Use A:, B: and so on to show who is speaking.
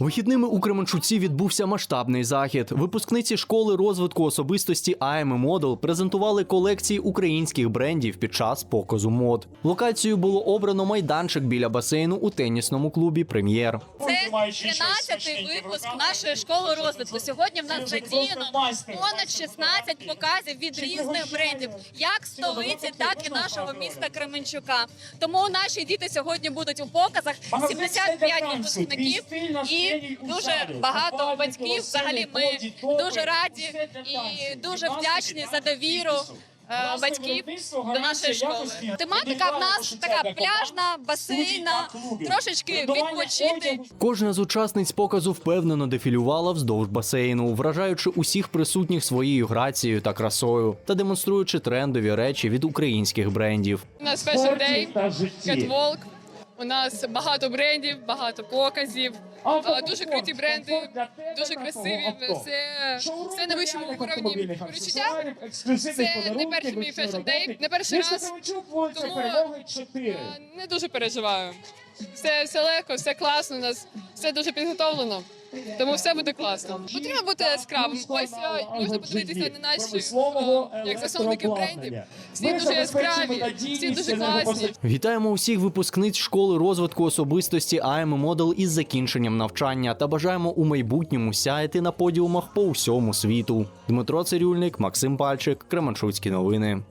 A: Вихідними у Кременчуці відбувся масштабний захід. Випускниці школи розвитку особистості AM Model презентували колекції українських брендів під час показу мод. Локацією було обрано майданчик біля басейну у тенісному клубі Прем'єр.
B: Це 13-й випуск нашої школи розвитку. Сьогодні в нас задіяно понад 16 показів від різних брендів, як столиці, так і нашого міста Кременчука. Тому наші діти сьогодні будуть у показах 75 випускників і дуже багато батьків. Взагалі, ми дуже раді і дуже вдячні за довіру. Е, Батьків до нашої школи тематика в нас така пляжна, басейна, трошечки відпочити.
A: Кожна з учасниць показу впевнено дефілювала вздовж басейну, вражаючи усіх присутніх своєю грацією та красою та демонструючи трендові речі від українських брендів.
C: У нас Fashion Day, Catwalk. У нас багато брендів, багато показів. Дуже круті бренди, дуже красиві. Все, все на вищому уровні почуття. Це не перший мій фешн-дей, не перший раз. Тому не дуже переживаю. Все, все легко, все класно. У нас все дуже підготовлено. Тому все буде класно. Потрібно бути яскравим. Ось е, можна подивитися на наші як засновники брендів. Всі дуже яскраві, всі дуже класні.
A: Вітаємо усіх випускниць школи розвитку особистості AM Model із закінченням навчання та бажаємо у майбутньому сяяти на подіумах по усьому світу. Дмитро Цирюльник, Максим Пальчик, Кременчуцькі новини.